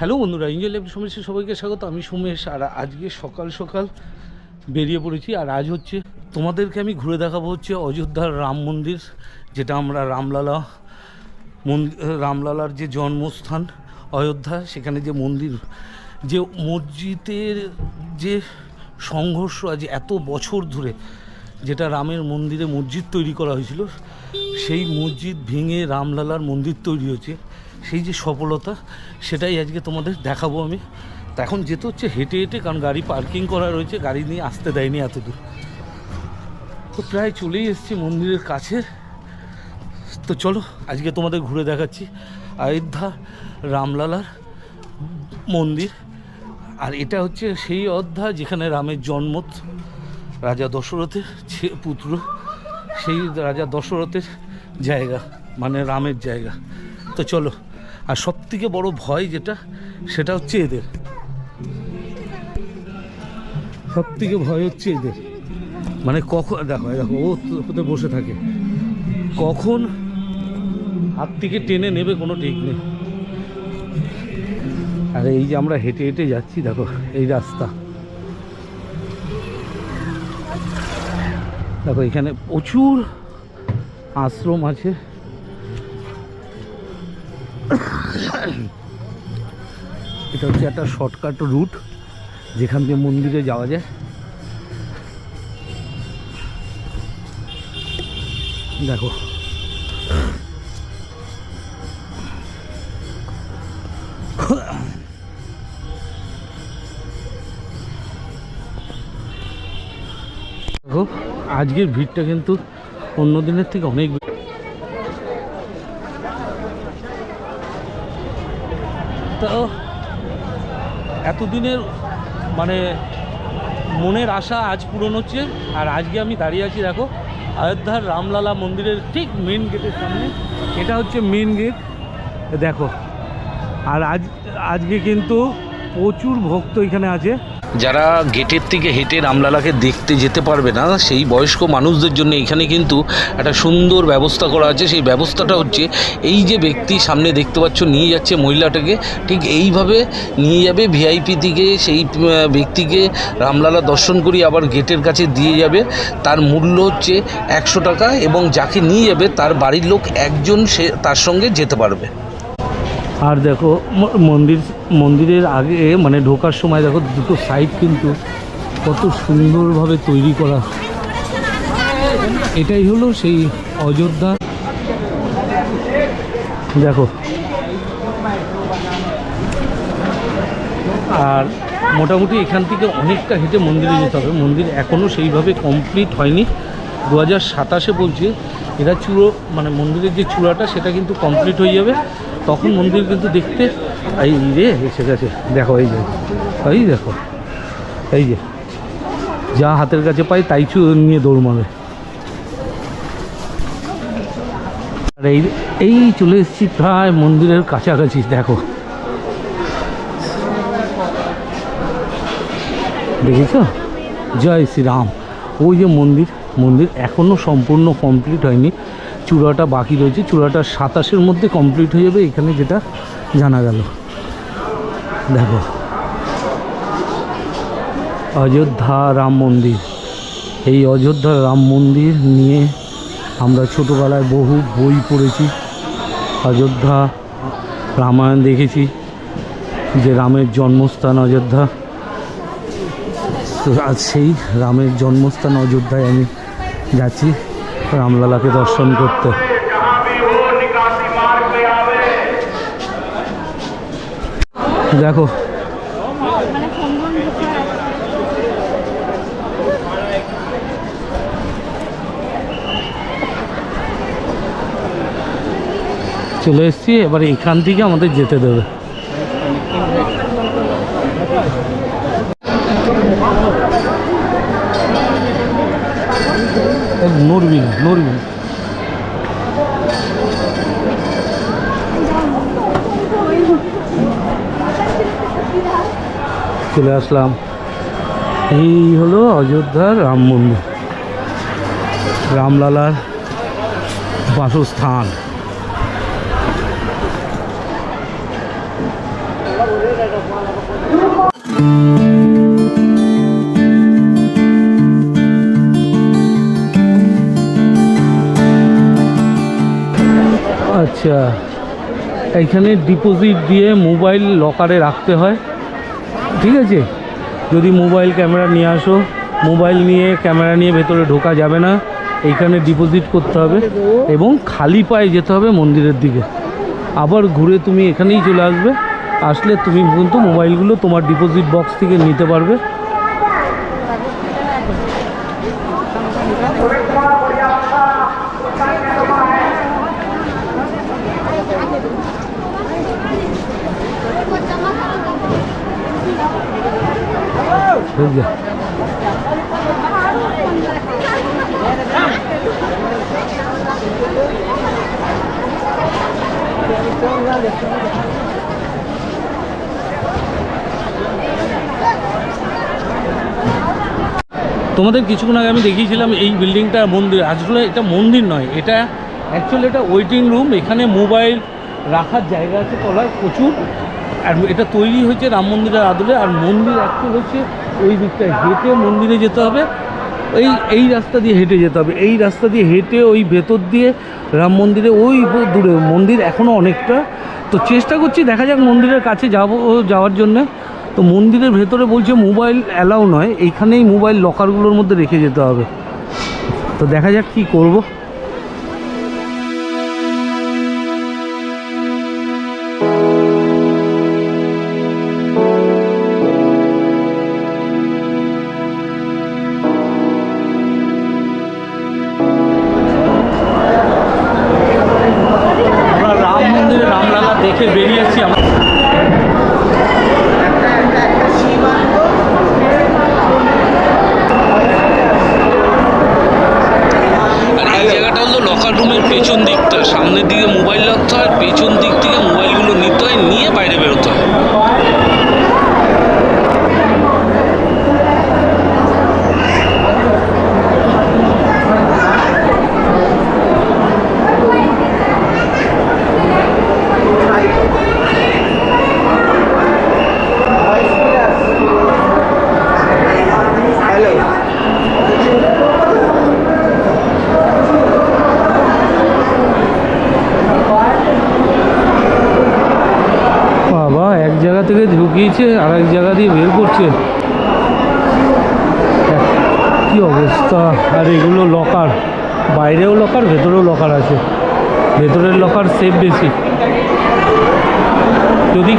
Hello বন্ধুরা enjoy Lev সমস্যা সবাইকে স্বাগত। আমি সুমেশ, আর আজকে সকাল সকাল বেরিয়ে পড়েছি। আর আজ হচ্ছে তোমাদেরকে আমি ঘুরে দেখাবো হচ্ছে অযোধ্যার রাম মন্দির, যেটা আমরা রামলালা মন্দির রামলালার যে জন্মস্থান অযোধ্যা, সেখানে যে মন্দির, যে মসজিদের যে সংঘর্ষ আজ এত বছর ধরে, যেটা রামের মন্দিরে মসজিদ তৈরি করা হয়েছিল, সেই মসজিদ ভেঙে রামলালার মন্দির তৈরি হয়েছে। সেই যে সফলতা, সেটাই আজকে তোমাদের দেখাবো আমি। তা এখন যেতে হচ্ছে হেঁটে হেঁটে, কারণ গাড়ি পার্কিং করা রয়েছে, গাড়ি নিয়ে আসতে দেয়নি এত দূর তো প্রায় চলেই এসেছি মন্দিরের কাছে। তো চলো, আজকে তোমাদের ঘুরে দেখাচ্ছি অযোধ্যা রামলালার মন্দির। আর এটা হচ্ছে সেই অধ্যা যেখানে রামের জন্ম রাজা দশরথের পুত্র। সেই রাজা দশরথের জায়গা মানে রামের জায়গা। তো চলো আর সব থেকে বড় ভয় যেটা, সেটা হচ্ছে এদের। সব থেকে ভয় হচ্ছে এদের। মানে কখন, দেখো দেখো, ও ওতে বসে থাকে। কখন হাত থেকে টেনে নেবে কোনো ঠিক নেই। আর এই যে আমরা হেঁটে হেঁটে যাচ্ছি, দেখো, এই রাস্তা। দেখো, এখানে প্রচুর আশ্রম আছে। এটা হচ্ছে একটা শর্টকাট রুট যেখান দিয়ে মন্দিরে যাওয়া যায়। দেখো। আজকের ভিড়টা কিন্তু অন্য দিনের থেকে অনেক বেশি। তো এতদিনের মানে মনের আশা আজ পূরণ হচ্ছে, আর আজকে আমি দাঁড়িয়ে আছি, দেখো অযোধ্যার রামলালা মন্দিরের ঠিক মেন গেটের সামনে। এটা হচ্ছে মেন গেট দেখো। আর আজ, আজকে কিন্তু প্রচুর ভক্ত এখানে আছে। যারা গেটের থেকে হেঁটে রামলালাকে দেখতে যেতে পারবে না সেই বয়স্ক মানুষদের জন্য এখানে কিন্তু একটা সুন্দর ব্যবস্থা করা আছে। সেই ব্যবস্থাটা হচ্ছে এই যে ব্যক্তি সামনে দেখতে পাচ্ছ নিয়ে যাচ্ছে মহিলাটাকে ঠিক এইভাবে নিয়ে যাবে ভিআইপি থেকে সেই ব্যক্তিকে রামলালা দর্শন করি আবার গেটের কাছে দিয়ে যাবে। তার মূল্য হচ্ছে একশো টাকা এবং যাকে নিয়ে যাবে তার বাড়ির লোক একজন সে তার সঙ্গে যেতে পারবে। আর দেখো মন্দির মন্দিরের আগে মানে ঢোকার সময় দেখো দুটো সাইড কিন্তু কত সুন্দরভাবে তৈরি করা। এটাই হলো সেই অযোধ্যা। দেখো। আর মোটামুটি এখান থেকে অনেকটা হেঁটে মন্দিরে যেতে হবে। মন্দির এখনও সেইভাবে কমপ্লিট হয়নি। দু হাজার সাতাশে বলছে, এরা চূড়ো মানে মন্দিরের যে চূড়াটা, সেটা কিন্তু কমপ্লিট হয়ে যাবে। তখন মন্দির কিন্তু দেখতে, এই রে এসে গেছে। দেখো, এই যে, এই দেখো, এই যে, যা হাতের কাছে পাই তাই চু নিয়ে দৌড় মারে। আর এই এই চলে এসেছি প্রায় মন্দিরের কাছাকাছি, দেখো। দেখেছ? জয় শ্রীরাম। ওই যে মন্দির মন্দির এখনও সম্পূর্ণ কমপ্লিট হয়নি। চূড়াটা বাকি রয়েছে, চূড়াটা সাতাশের মধ্যে কমপ্লিট হয়ে যাবে, এখানে যেটা জানা গেল। দেখো। অযোধ্যা রাম মন্দির। এই অযোধ্যা রাম মন্দির নিয়ে আমরা ছোটোবেলায় বহু বই পড়েছি। অযোধ্যা রামায়ণ দেখেছি, যে রামের জন্মস্থান অযোধ্যা। তো আজ সেই রামের জন্মস্থান অযোধ্যায় আমি যাচ্ছি। রামলালাকে দর্শন করতে। দেখো। চলে এসেছি এবার এখান থেকে আমাদের যেতে দেবে। নড়বি না। চলে আসলাম। এই হলো অযোধ্যার রাম মন্দির। রামলালার বাসস্থান। আচ্ছা এখানে ডিপোজিট দিয়ে মোবাইল লকারে রাখতে হয়। ঠিক আছে? যদি মোবাইল ক্যামেরা নিয়ে আসো মোবাইল নিয়ে ক্যামেরা নিয়ে ভেতরে ঢোকা যাবে না, এইখানে ডিপোজিট করতে হবে এবং খালি পায়ে যেতে হবে মন্দিরের দিকে। আবার ঘুরে তুমি এখানেই চলে আসবে, আসলে তুমি কিন্তু মোবাইলগুলো তোমার ডিপোজিট বক্স থেকে নিতে পারবে। তোমাদের কিছুক্ষণ আগে আমি দেখিয়েছিলাম এই বিল্ডিংটা মন্দির। আসলে এটা মন্দির নয়, এটা অ্যাকচুয়ালি এটা ওয়েটিং রুম এখানে মোবাইল রাখার জায়গা আছে তলায় প্রচুর। আর এটা তৈরি হয়েছে রাম মন্দিরের আদলে। আর মন্দির অ্যাকচুয়াল হচ্ছে ওই দিকটায় হেঁটে মন্দিরে যেতে হবে। এই এই রাস্তা দিয়ে হেঁটে যেতে হবে। এই রাস্তা দিয়ে হেঁটে ওই ভেতর দিয়ে রাম মন্দিরে, ওই দূরে, মন্দির এখনও অনেকটা। তো চেষ্টা করছি, দেখা যাক মন্দিরের কাছে যাব, যাওয়ার জন্যে। তো মন্দিরের ভেতরে বলছে মোবাইল অ্যালাউ নয়, এইখানেই মোবাইল লকারগুলোর মধ্যে রেখে যেতে হবে। তো দেখা যাক কি করব। হলো লকার রুমের পেছন দিকটা। সামনের দিকে মোবাইল রাখতে হয়, পেছন দিক থেকে মোবাইলগুলো নিতে হয়, নিয়ে বাইরে বেরোতে হয় বাবা এক জায়গা থেকে ঢুকিয়েছে আর এক জায়গা দিয়ে বের করছে। কি অবস্থা? আর এগুলো লকার বাইরেও লকার ভেতরেও লকার আছে। ভেতরের লকার সেফ বেশি। যদি